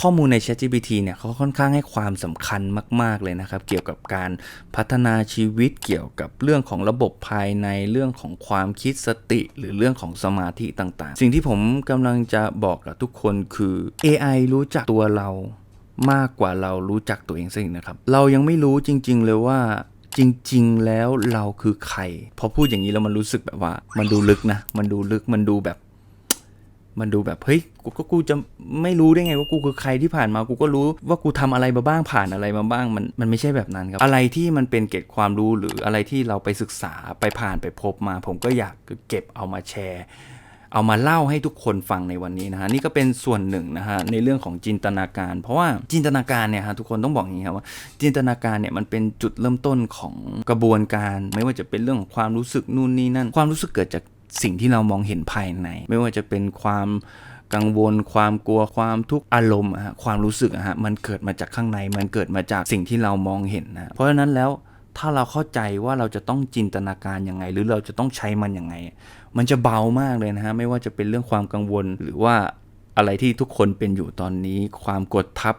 ข้อมูลใน ChatGPT เนี่ยเขาค่อนข้างให้ความสำคัญมาก ๆ เลยนะครับ เกี่ยวกับการพัฒนาชีวิตเกี่ยวกับเรื่องของระบบภายในเรื่องของความคิดสติ หรือเรื่องของสมาธิต่างๆ สิ่งที่ผมกำลังจะบอกกับทุกคนคือ AI รู้จักตัวเรามากกว่าเรารู้จักตัวเองซะอีกนะครับ เรายังไม่รู้จริง ๆ เลยว่าจริง ๆ แล้วเราคือใคร พอพูดอย่างนี้แล้วมันรู้สึกแบบว่า มันดูลึกนะ มันดูลึก มันดูแบบ มันดูแบบเฮ้ยกูก็กูจะไม่รู้ได้ไงว่ากูคือใครที่ผ่านมากูก็รู้ว่ากูทำอะไรมาบ้างผ่านอะไรมาบ้างมันมันไม่ใช่แบบนั้นครับ อะไรที่มันเป็นเกร็ดความรู้หรืออะไรที่เราไปศึกษาไปผ่านไปพบมา ผมก็อยากเก็บเอามาแชร์ เอามาเล่าให้ทุกคนฟังในวันนี้นะฮะนี่ก็เป็นส่วนหนึ่งนะฮะในเรื่องของจินตนาการ เพราะว่าจินตนาการเนี่ยฮะทุกคนต้องบอกอย่างนี้ครับว่า จินตนาการเนี่ยมันเป็นจุดเริ่มต้นของกระบวนการ ไม่ว่าจะเป็นเรื่องของความรู้สึกนู่นนี่นั่นความรู้สึกเกิดจาก สิ่งที่เรามองเห็นภายใน ไม่ว่าจะเป็นความกังวลความกลัวความทุกข์อารมณ์ฮะความรู้สึกฮะมันเกิดมาจากข้างในมันเกิดมาจากสิ่งที่เรามองเห็นนะเพราะฉะนั้นแล้วถ้าเราเข้าใจว่าเราจะต้องจินตนาการยังไง หรือเราจะต้องใช้มันยังไง มันจะเบามากเลยนะฮะไม่ว่าจะเป็นเรื่องความกังวลหรือว่าอะไรที่ทุกคนเป็นอยู่ตอนนี้ ความกดทับ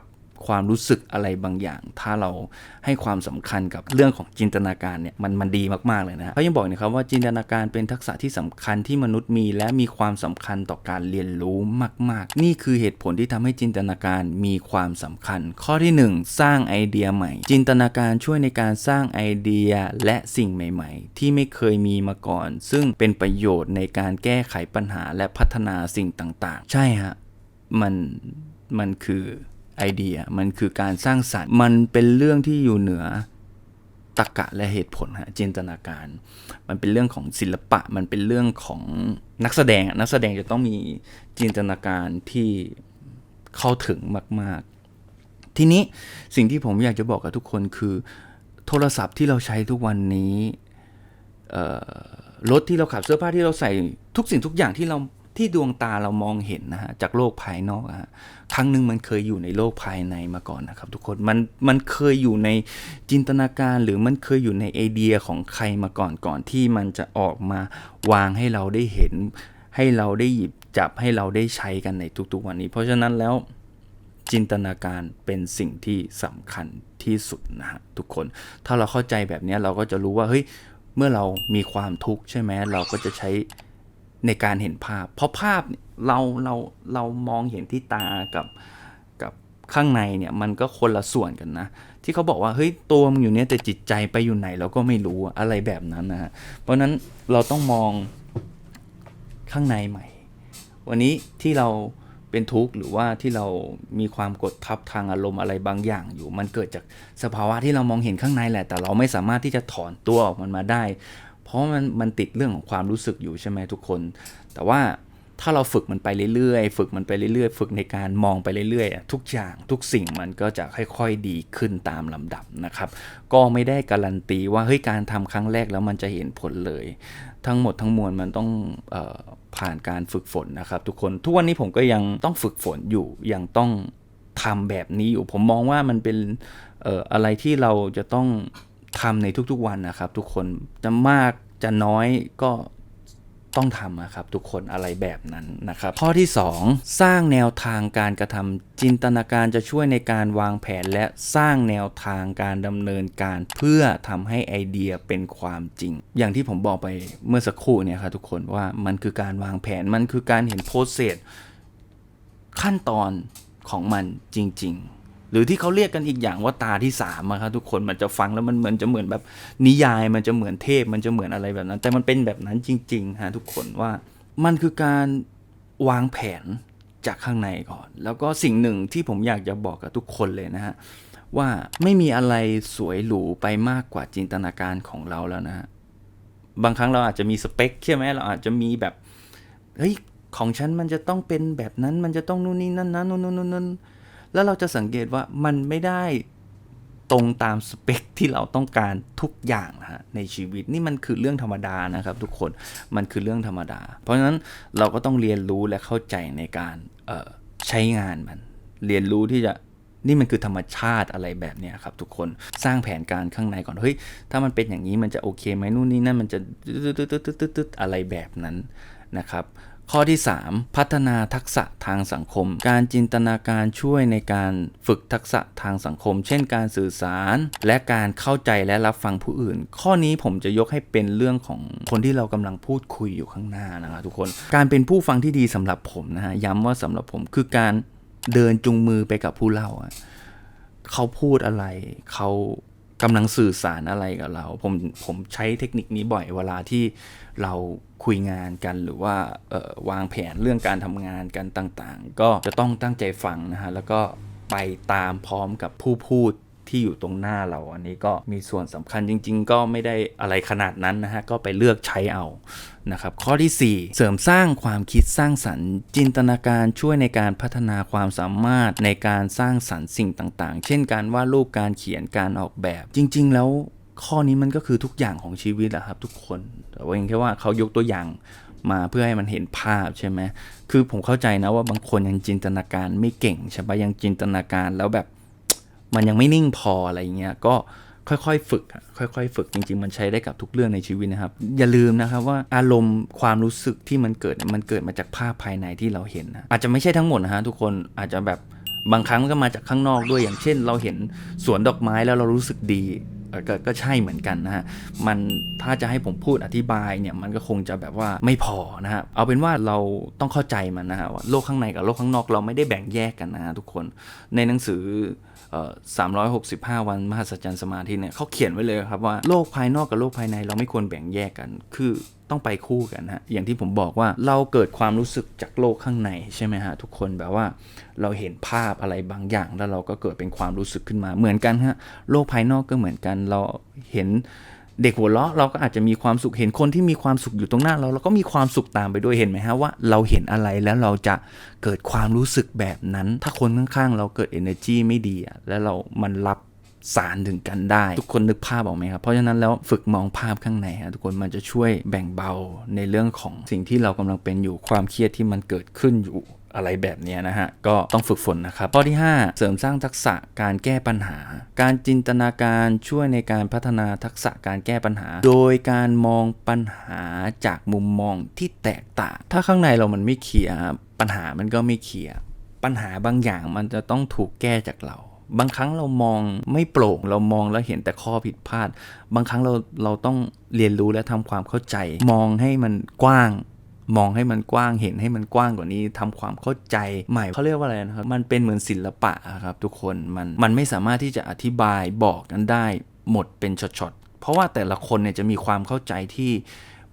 ความรู้สึกอะไรบางอย่าง ถ้าเราให้ความสำคัญกับเรื่องของจินตนาการเนี่ยมันมันดีมากๆเลยนะเขายังบอกนะครับว่าจินตนาการเป็นทักษะที่สำคัญที่มนุษย์มี และมีความสำคัญต่อการเรียนรู้มาก ๆ นี่คือเหตุผลที่ทำให้จินตนาการมีความสำคัญ ข้อที่ 1 สร้างไอเดียใหม่ จินตนาการช่วยในการสร้างไอเดียและสิ่งใหม่ ๆ ที่ไม่เคยมีมาก่อน ซึ่งเป็นประโยชน์ในการแก้ไขปัญหาและพัฒนาสิ่งต่าง ๆ ใช่ฮะมันมันคือ ไอเดีย มันคือการสร้างสรรค์ มันเป็นเรื่องที่อยู่เหนือตรรกะและเหตุผลฮะจินตนาการ มันเป็นเรื่องของศิลปะ มันเป็นเรื่องของนักแสดง นักแสดงจะต้องมีจินตนาการที่เข้าถึงมาก ๆ ทีนี้สิ่งที่ผมอยากจะบอกกับทุกคนคือ โทรศัพท์ที่เราใช้ทุกวันนี้รถที่เราขับเสื้อผ้าที่เราใส่ทุกสิ่งทุกอย่างที่เรา ที่ดวงตาเรามองเห็นนะฮะจากโลกภายนอกอะครั้งหนึ่งมันเคยอยู่ในโลกภายในมาก่อนนะครับ ทุกคนมันมันเคยอยู่ในจินตนาการหรือมันเคยอยู่ในไอเดียของใครมาก่อนก่อนที่มันจะออกมาวางให้เราได้เห็น ให้เราได้หยิบจับให้เราได้ใช้กันในทุกๆวันนี้ เพราะฉะนั้นแล้วจินตนาการเป็นสิ่งที่สำคัญที่สุดนะฮะทุกคน ถ้าเราเข้าใจแบบนี้เราก็จะรู้ว่าเฮ้ยเมื่อเรามีความทุกข์ใช่ไหมเราก็จะใช้ ในการเห็นภาพ เพราะภาพเราเราเรามองเห็นที่ตากับกับข้างในเนี่ยมันก็คนละส่วนกันนะ ที่เขาบอกว่าเฮ้ยตัวมันอยู่เนี่ยแต่จิตใจไปอยู่ไหนเราก็ไม่รู้อะไรแบบนั้นนะฮะเพราะนั้นเราต้องมองข้างในใหม่ วันนี้ที่เราเป็นทุกข์หรือว่าที่เรามีความกดทับทางอารมณ์อะไรบางอย่างอยู่ มันเกิดจากสภาวะที่เรามองเห็นข้างในแหละ แต่เราไม่สามารถที่จะถอนตัวออกมันมาได้ เพราะมันมันติดเรื่องของความรู้สึกอยู่ใช่ไหมทุกคน แต่ว่าถ้าเราฝึกมันไปเรื่อยๆ ฝึกมันไปเรื่อยๆ ฝึกในการมองไปเรื่อยๆ ทุกอย่างทุกสิ่งมันก็จะค่อยๆ ดีขึ้นตามลำดับนะครับ ก็ไม่ได้การันตีว่าเฮ้ยการทำครั้งแรกแล้วมันจะเห็นผลเลย ทั้งหมดทั้งมวลมันต้องออผ่านการฝึกฝนนะครับ ทุกคน ทุกวันนี้ผมก็ยังต้องฝึกฝนอยู่ ยังต้องทำแบบนี้อยู่ ผมมองว่ามันเป็นอออะไรที่เราจะต้อง ทำในทุกๆวันนะครับ ทุกคนจะมากจะน้อยก็ต้องทำนะครับทุกคนอะไรแบบนั้นนะครับ ข้อที่ 2 สร้างแนวทางการกระทำจินตนาการจะช่วยในการวางแผนและสร้างแนวทางการดำเนินการเพื่อทำให้ไอเดียเป็นความจริง อย่างที่ผมบอกไปเมื่อสักครู่เนี่ยครับทุกคนว่ามันคือการวางแผนมันคือการเห็นโปรเซสขั้นตอนของมันจริง ๆ หรือที่เขาเรียกกันอีกอย่างว่าตาที่สามอะครับทุกคนมันจะฟังแล้วมันเหมือนจะเหมือนแบบนิยายมันจะเหมือนเทพมันจะเหมือนอะไรแบบนั้น แต่มันเป็นแบบนั้นจริงๆฮะทุกคนว่ามันคือการวางแผนจากข้างในก่อน แล้วก็สิ่งหนึ่งที่ผมอยากจะบอกกับทุกคนเลยนะฮะว่าไม่มีอะไรสวยหรูไปมากกว่าจินตนาการของเราแล้วนะฮะบางครั้งเราอาจจะมีสเปคใช่ไหมเราอาจจะมีแบบเฮ้ยของฉันมันจะต้องเป็นแบบนั้นมันจะต้องนู่นนี่นั่นนะนู่นนู่นนู่นนู่น แล้วเราจะสังเกตว่ามันไม่ได้ตรงตามสเปคที่เราต้องการทุกอย่างนะฮะในชีวิตนี่มันคือเรื่องธรรมดานะครับ ทุกคนมันคือเรื่องธรรมดา เพราะฉะนั้นเราก็ต้องเรียนรู้และเข้าใจในการใช้งานมัน เรียนรู้ที่จะนี่มันคือธรรมชาติอะไรแบบเนี้ยครับ ทุกคนสร้างแผนการข้างในก่อนเฮ้ยถ้ามันเป็นอย่างนี้มันจะโอเคไหมนู่นนี่นั่นมันจะตึ๊ดๆๆๆๆอะไรแบบนั้นนะครับ ข้อที่ 3 พัฒนาทักษะทางสังคม การจินตนาการช่วยในการฝึกทักษะทางสังคม เช่นการสื่อสาร และการเข้าใจและรับฟังผู้อื่น ข้อนี้ผมจะยกให้เป็นเรื่องของคนที่เรากำลังพูดคุยอยู่ข้างหน้านะครับทุกคน การเป็นผู้ฟังที่ดีสำหรับผมนะฮะย้ำว่าสำหรับผมคือการเดินจูงมือไปกับผู้เล่าเขาพูดอะไรเขากำลังสื่อสารอะไรกับเรา ผมผมใช้เทคนิคนี้บ่อยเวลาที่เรา คุยงานกันหรือว่าวางแผนเรื่องการทำงานกันต่างๆ ก็จะต้องตั้งใจฟังนะฮะแล้วก็ไปตามพร้อมกับผู้พูดที่อยู่ตรงหน้าเราอันนี้ก็มีส่วนสำคัญจริง ๆ ก็ไม่ได้อะไรขนาดนั้นนะฮะ ก็ไปเลือกใช้เอานะครับข้อที่ 4 เสริมสร้างความคิดสร้างสรรค์ จินตนาการช่วยในการพัฒนาความสามารถในการสร้างสรรค์สิ่งต่างๆ เช่นการวาดรูปการเขียนการออกแบบจริง ๆ แล้ว ข้อนี้มันก็คือทุกอย่างของชีวิตแหละครับทุกคน แต่ว่าเพียงแค่ว่าเขายกตัวอย่างมาเพื่อให้มันเห็นภาพใช่ไหมคือผมเข้าใจนะว่าบางคนยังจินตนาการไม่เก่งใช่ปะยังจินตนาการแล้วแบบมันยังไม่นิ่งพออะไรเงี้ยก็ค่อยๆ ฝึกอะค่อยๆ ฝึกจริง ๆ มันใช้ได้กับทุกเรื่องในชีวิตนะครับ อย่าลืมนะครับว่าอารมณ์ความรู้สึกที่มันเกิดมันเกิดมาจากภาพภายในที่เราเห็นนะอาจจะไม่ใช่ทั้งหมดนะฮะทุกคนอาจจะแบบบางครั้งก็มาจากข้างนอกด้วยอย่างเช่น เราเห็นสวนดอกไม้แล้วเรารู้สึกดี ก็ก็ใช่เหมือนกันนะฮะ มันถ้าจะให้ผมพูดอธิบายเนี่ยมันก็คงจะแบบว่าไม่พอนะฮะ เอาเป็นว่าเราต้องเข้าใจมันนะฮะว่าโลกข้างในกับโลกข้างนอกเราไม่ได้แบ่งแยกกันนะฮะทุกคน ในหนังสือ 365 วันมหัศจรรย์สมาธิเนี่ยเขาเขียนไว้เลยครับว่าโลกภายนอกกับโลกภายในเราไม่ควรแบ่งแยกกัน คือต้องไปคู่กันฮะ อย่างที่ผมบอกว่าเราเกิดความรู้สึกจากโลกข้างในใช่ไหมฮะทุกคนแบบว่าเราเห็นภาพอะไรบางอย่าง แล้วเราก็เกิดเป็นความรู้สึกขึ้นมาเหมือนกันฮะโลกภายนอกก็เหมือนกันเราเห็น เด็กหัวเราะเราก็อาจจะมีความสุขเห็นคนที่มีความสุขอยู่ตรงหน้าเราเราก็มีความสุขตามไปด้วยเห็นไหมฮะว่าเราเห็นอะไรแล้วเราจะเกิดความรู้สึกแบบนั้น ถ้าคนข้างๆ เราเกิด energy ไม่ดีแล้วเรามันรับสารถึงกันได้ ทุกคนนึกภาพออกไหมครับ เพราะฉะนั้นแล้วฝึกมองภาพข้างในฮะทุกคนมันจะช่วยแบ่งเบาในเรื่องของสิ่งที่เรากำลังเป็นอยู่ความเครียดที่มันเกิดขึ้นอยู่ อะไรแบบนี้นะฮะ ก็ต้องฝึกฝนนะครับ ข้อที่ 5 เสริมสร้างทักษะการแก้ปัญหา การจินตนาการช่วยในการพัฒนาทักษะการแก้ปัญหา โดยการมองปัญหาจากมุมมองที่แตกต่าง ถ้าข้างในเรามันไม่เคลียร์ปัญหามันก็ไม่เคลียร์ปัญหาบางอย่างมันจะต้องถูกแก้จากเรา บางครั้งเรามองไม่โปร่งเรามองแล้วเห็นแต่ข้อผิดพลาด บางครั้งเราเราต้องเรียนรู้และทำความเข้าใจ มองให้มันกว้าง มองให้มันกว้างเห็นให้มันกว้างกว่านี้ทำความเข้าใจใหม่เขาเรียกว่าอะไรนะครับ มันเป็นเหมือนศิลปะครับทุกคนมันมันไม่สามารถที่จะอธิบายบอกกันได้หมดเป็นช็อตๆเพราะว่าแต่ละคนเนี่ยจะมีความเข้าใจที่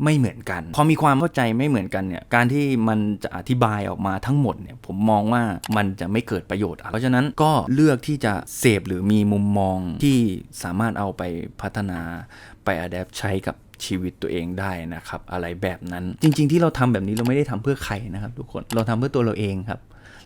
ไม่เหมือนกัน พอมีความเข้าใจไม่เหมือนกันเนี่ย การที่มันจะอธิบายออกมาทั้งหมดเนี่ย ผมมองว่ามันจะไม่เกิดประโยชน์ เพราะฉะนั้นก็เลือกที่จะเสพหรือมีมุมมองที่สามารถเอาไปพัฒนาไปอัดแอปใช้กับ ชีวิตตัวเองได้นะครับ อะไรแบบนั้นจริง ๆ ที่เราทำแบบนี้เราไม่ได้ทำเพื่อใครนะครับ ทุกคนเราทำเพื่อตัวเราเองครับ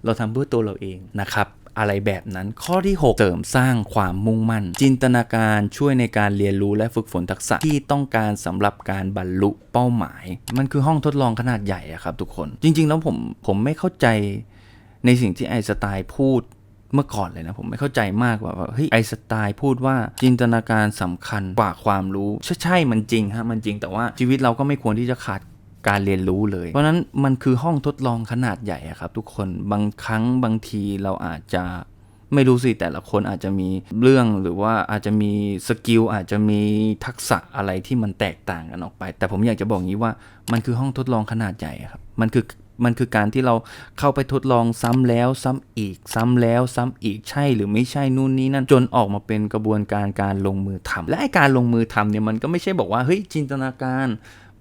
เราทำเพื่อตัวเราเองนะครับอะไรแบบนั้นข้อที่ 6 เสริมสร้างความมุ่งมั่น จินตนาการช่วยในการเรียนรู้และฝึกฝนทักษะที่ต้องการสำหรับการบรรลุเป้าหมาย มันคือห้องทดลองขนาดใหญ่อะครับทุกคน จริง ๆ แล้วผมผมไม่เข้าใจในสิ่งที่ไอสไตล์พูด เมื่อก่อนเลยนะ ผมไม่เข้าใจมากว่าเฮ้ยไอสไตล์พูดว่าจินตนาการสำคัญกว่าความรู้ ใช่ใช่มันจริงฮะมันจริงแต่ว่าชีวิตเราก็ไม่ควรที่จะขาดการเรียนรู้เลย เพราะนั้นมันคือห้องทดลองขนาดใหญ่ครับ ทุกคนบางครั้งบางทีเราอาจจะไม่รู้สิแต่ละคนอาจจะมีเรื่องหรือว่าอาจจะมีสกิลอาจจะมีทักษะอะไรที่มันแตกต่างกันออกไป แต่ผมอยากจะบอกงี้ว่ามันคือห้องทดลองขนาดใหญ่ครับ มันคือ มันคือการที่เราเข้าไปทดลองซ้ำแล้วซ้ำอีก ซ้ำแล้วซ้ำอีกใช่หรือไม่ใช่นู่นนี่นั่นจนออกมาเป็นกระบวนการการลงมือทำและไอการลงมือทำเนี่ยมันก็ไม่ใช่บอกว่าเฮ้ยจินตนาการ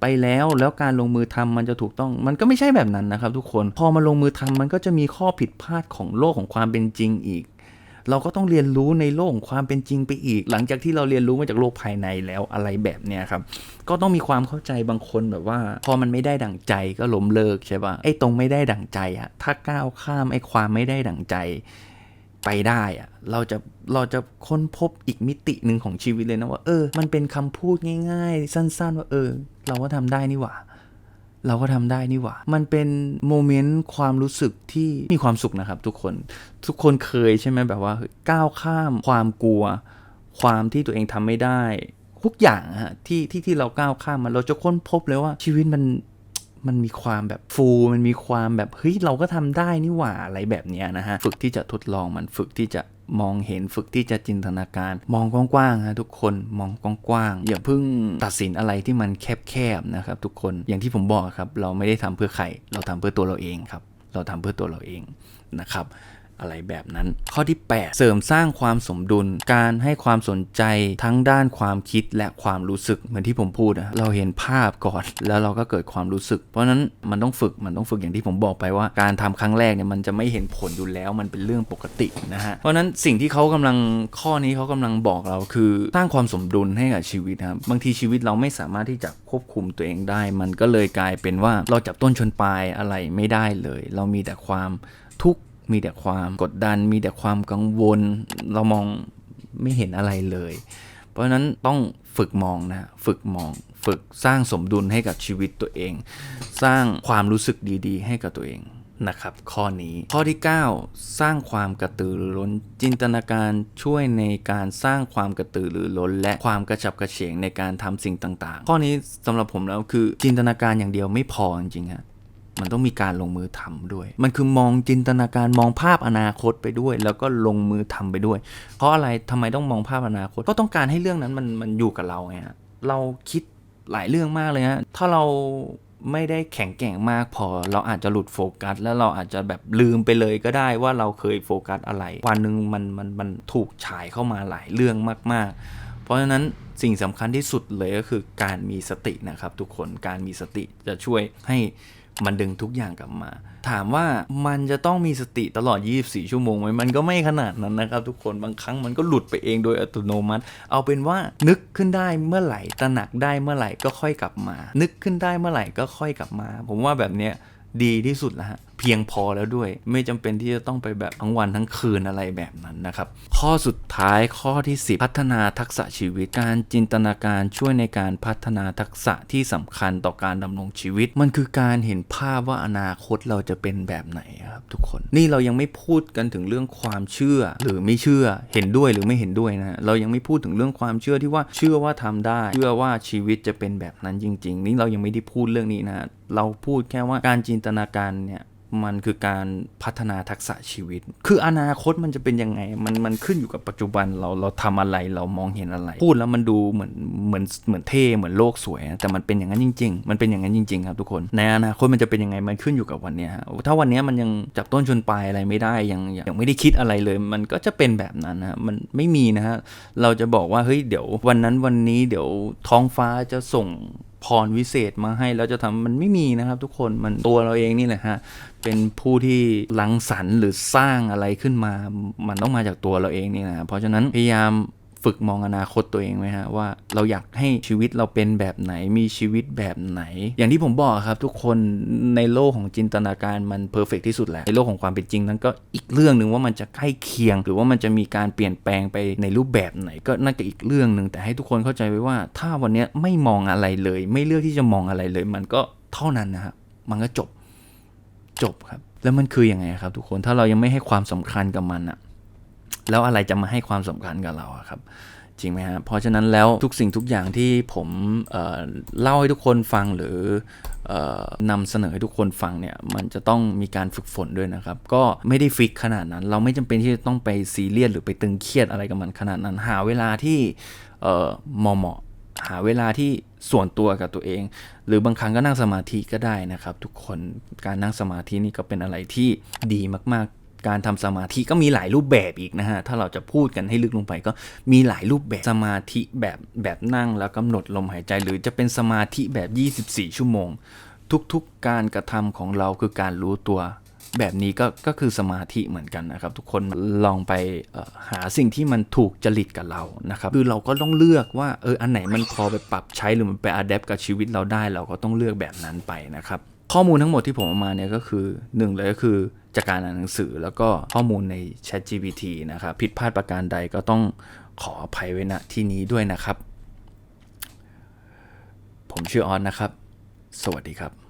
ไปแล้วแล้วการลงมือทำมันจะถูกต้อง มันก็ไม่ใช่แบบนั้นนะครับทุกคน พอมาลงมือทำมันก็จะมีข้อผิดพลาดของโลกของความเป็นจริงอีก เราก็ต้องเรียนรู้ในโลกความเป็นจริงไปอีก หลังจากที่เราเรียนรู้มาจากโลกภายในแล้วอะไรแบบเนี้ยครับก็ต้องมีความเข้าใจบางคนแบบว่า พอมันไม่ได้ดั่งใจก็ล้มเลิกใช่ปะไอ้ตรงไม่ได้ดั่งใจอะถ้าก้าวข้ามไอ้ความไม่ได้ดั่งใจไปได้อะเราจะเราจะค้นพบอีกมิติหนึ่งของชีวิตเลยนะว่าเออ มันเป็นคำพูดง่าย ๆ สั้น ๆ ว่าเออ เราก็ทำได้นี่หว่า เราก็ทำได้นี่หว่า มันเป็นโมเมนต์ความรู้สึกที่มีความสุขนะครับทุกคน ทุกคนเคยใช่ไหมแบบว่าก้าวข้ามความกลัว ความที่ตัวเองทำไม่ได้ ทุกอย่างอะฮะที่ที่ที่เราก้าวข้ามมันเราจะค้นพบเลยว่าชีวิตมันมันมีความแบบฟู มันมีความแบบเฮ้ยเราก็ทำได้นี่หว่าอะไรแบบเนี้ยนะฮะ ฝึกที่จะทดลองมันฝึกที่จะ มองเห็นฝึกที่จะจินตนาการ มองกว้างๆนะทุกคนมองกว้างๆอย่าเพิ่งตัดสินอะไรที่มันแคบๆนะครับทุกคนอย่างที่ผมบอกครับ เราไม่ได้ทำเพื่อใคร เราทำเพื่อตัวเราเองครับ เราทำเพื่อตัวเราเองนะครับ อะไรแบบนั้น ข้อที่ 8 เสริมสร้างความสมดุล การให้ความสนใจทั้งด้านความคิดและความรู้สึกเหมือนที่ผมพูดนะเราเห็นภาพก่อน แล้วเราก็เกิดความรู้สึก เพราะนั้นมันต้องฝึกมันต้องฝึกอย่างที่ผมบอกไปว่า การทำครั้งแรกเนี่ยมันจะไม่เห็นผลอยู่แล้วมันเป็นเรื่องปกตินะฮะเพราะฉะนั้นสิ่งที่เขากำลังข้อนี้เขากำลังบอกเราคือสร้างความสมดุลให้กับชีวิตครับบางทีชีวิตเราไม่สามารถที่จะควบคุมตัวเองได้ มันก็เลยกลายเป็นว่าเราจับต้นชนปลายอะไรไม่ได้เลย เรามีแต่ความทุกข์ มีแต่ความกดดัน มีแต่ความกังวล เรามองไม่เห็นอะไรเลย เพราะฉะนั้นต้องฝึกมองนะ ฝึกมอง ฝึกสร้างสมดุลให้กับชีวิตตัวเอง สร้างความรู้สึกดีๆ ให้กับตัวเองนะครับข้อนี้ข้อที่ 9 สร้างความกระตือรือร้น จินตนาการช่วยในการสร้างความกระตือรือร้น และความกระฉับกระเฉงในการทำสิ่งต่างๆ ข้อนี้สำหรับผมแล้วคือจินตนาการอย่างเดียวไม่พอจริงๆฮะ มันต้องมีการลงมือทำด้วย มันคือมองจินตนาการมองภาพอนาคตไปด้วย แล้วก็ลงมือทำไปด้วย เพราะอะไรทำไมต้องมองภาพอนาคต ก็ต้องการให้เรื่องนั้นมันมันอยู่กับเราไงฮะเราคิดหลายเรื่องมากเลยฮะถ้าเราไม่ได้แข็งแกร่งมากพอเราอาจจะหลุดโฟกัส แล้วเราอาจจะแบบลืมไปเลยก็ได้ว่าเราเคยโฟกัสอะไร วันหนึ่งมันมันมันถูกฉายเข้ามาหลายเรื่องมาก ๆ เพราะฉะนั้นสิ่งสำคัญที่สุดเลยก็คือการมีสตินะครับ ทุกคนการมีสติจะช่วยให้ มันดึงทุกอย่างกลับมา ถามว่ามันจะต้องมีสติตลอด 24 ชั่วโมงไหมมันก็ไม่ขนาดนั้นนะครับทุกคนบางครั้งมันก็หลุดไปเองโดยอัตโนมัติ เอาเป็นว่านึกขึ้นได้เมื่อไหร่ตระหนักได้เมื่อไหร่ก็ค่อยกลับมา นึกขึ้นได้เมื่อไหร่ก็ค่อยกลับมา ผมว่าแบบเนี้ย ดีที่สุดแล้วฮะเพียงพอแล้วด้วย ไม่จำเป็นที่จะต้องไปแบบทั้งวันทั้งคืนอะไรแบบนั้นนะครับ ข้อสุดท้ายข้อที่ 10 พัฒนาทักษะชีวิตการจินตนาการช่วยในการพัฒนาทักษะที่สำคัญต่อการดำรงชีวิต มันคือการเห็นภาพว่าอนาคตเราจะเป็นแบบไหนครับทุกคน นี่เรายังไม่พูดกันถึงเรื่องความเชื่อ หรือไม่เชื่อเห็นด้วยหรือไม่เห็นด้วยนะเรายังไม่พูดถึงเรื่องความเชื่อที่ว่าเชื่อว่าทำได้ เชื่อว่าชีวิตจะเป็นแบบนั้นจริง ๆ นี่เรายังไม่ได้พูดเรื่องนี้นะ เราพูดแค่ว่าการจินตนาการเนี่ยมันคือการพัฒนาทักษะชีวิต คืออนาคตมันจะเป็นยังไง มันมันขึ้นอยู่กับปัจจุบันเราเราทำอะไรเรามองเห็นอะไร พูดแล้วมันดูเหมือนเหมือนเหมือนเท่เหมือนโลกสวยแต่มันเป็นอย่างนั้นจริง ๆ มันเป็นอย่างนั้นจริง ๆ ครับทุกคน ในอนาคตมันจะเป็นยังไงมันขึ้นอยู่กับวันนี้ฮะถ้าวันนี้มันยังจับต้นชนปลายอะไรไม่ได้ยังยังไม่ได้คิดอะไรเลย มันก็จะเป็นแบบนั้นนะมันไม่มีนะฮะเราจะบอกว่าเฮ้ยเดี๋ยววันนั้นวันนี้เดี๋ยวท้องฟ้าจะส่ง พรวิเศษมาให้แล้วจะทำมันไม่มีนะครับ ทุกคนมันตัวเราเองนี่แหละฮะเป็นผู้ที่ลังสรรค์หรือสร้างอะไรขึ้นมา มันต้องมาจากตัวเราเองนี่นะเพราะฉะนั้นพยายาม ฝึกมองอนาคตตัวเองไหมฮะว่าเราอยากให้ชีวิตเราเป็นแบบไหนมีชีวิตแบบไหน อย่างที่ผมบอกครับทุกคนในโลกของจินตนาการมันเพอร์เฟกที่สุดแหละในโลกของความเป็นจริงนั้นก็อีกเรื่องหนึ่งว่ามันจะใกล้เคียง หรือว่ามันจะมีการเปลี่ยนแปลงไปในรูปแบบไหน ก็น่าจะอีกเรื่องหนึ่งแต่ให้ทุกคนเข้าใจไว้ว่า ถ้าวันนี้ไม่มองอะไรเลย ไม่เลือกที่จะมองอะไรเลย มันก็เท่านั้นนะครับมันก็จบจบครับ แล้วมันคืออยังไงครับ ทุกคนถ้าเรายังไม่ให้ความสำคัญกับมันอะ แล้วอะไรจะมาให้ความสำคัญกับเราครับ จริงไหมฮะเพราะฉะนั้นแล้วทุกสิ่งทุกอย่างที่ผมเเล่าให้ทุกคนฟังหรืออนำเสนอให้ทุกคนฟังเนี่ยมันจะต้องมีการฝึกฝนด้วยนะครับ ก็ไม่ได้ฟิกขนาดนั้น เราไม่จำเป็นที่จะต้องไปซีเรียสหรือไปตึงเครียดอะไรกับมันขนาดนั้น หาเวลาที่เหมาะเหมาะหาเวลาที่ส่วนตัวกับตัวเอง หรือบางครั้งก็นั่งสมาธิก็ได้นะครับ ทุกคนการนั่งสมาธินี่ก็เป็นอะไรที่ดีมากๆ การทำสมาธิก็มีหลายรูปแบบอีกนะฮะ ถ้าเราจะพูดกันให้ลึกลงไปก็มีหลายรูปแบบสมาธิแบบแบบนั่งแล้วกำหนดลมหายใจ หรือจะเป็นสมาธิแบบ 24 ชั่วโมง ทุกๆการกระทำของเราคือการรู้ตัวแบบนี้ก็ก็คือสมาธิเหมือนกันนะครับ ทุกคนลองไปหาสิ่งที่มันถูกจริตกับเรานะครับคือเราก็ต้องเลือกว่าเอออันไหนมันพอไปปรับใช้หรือมันไปอัดแอปกับชีวิตเราได้ เราก็ต้องเลือกแบบนั้นไปนะครับ ข้อมูลทั้งหมดที่ผมเอามาเนี่ยก็คือหนึ่งเลยก็คือจากการอ่านหนังสือแล้วก็ข้อมูลใน Chat GPT นะครับผิดพลาดประการใดก็ต้องขออภัยไว้ณที่นี้ด้วยนะครับ ผมชื่อออนนะครับ สวัสดีครับ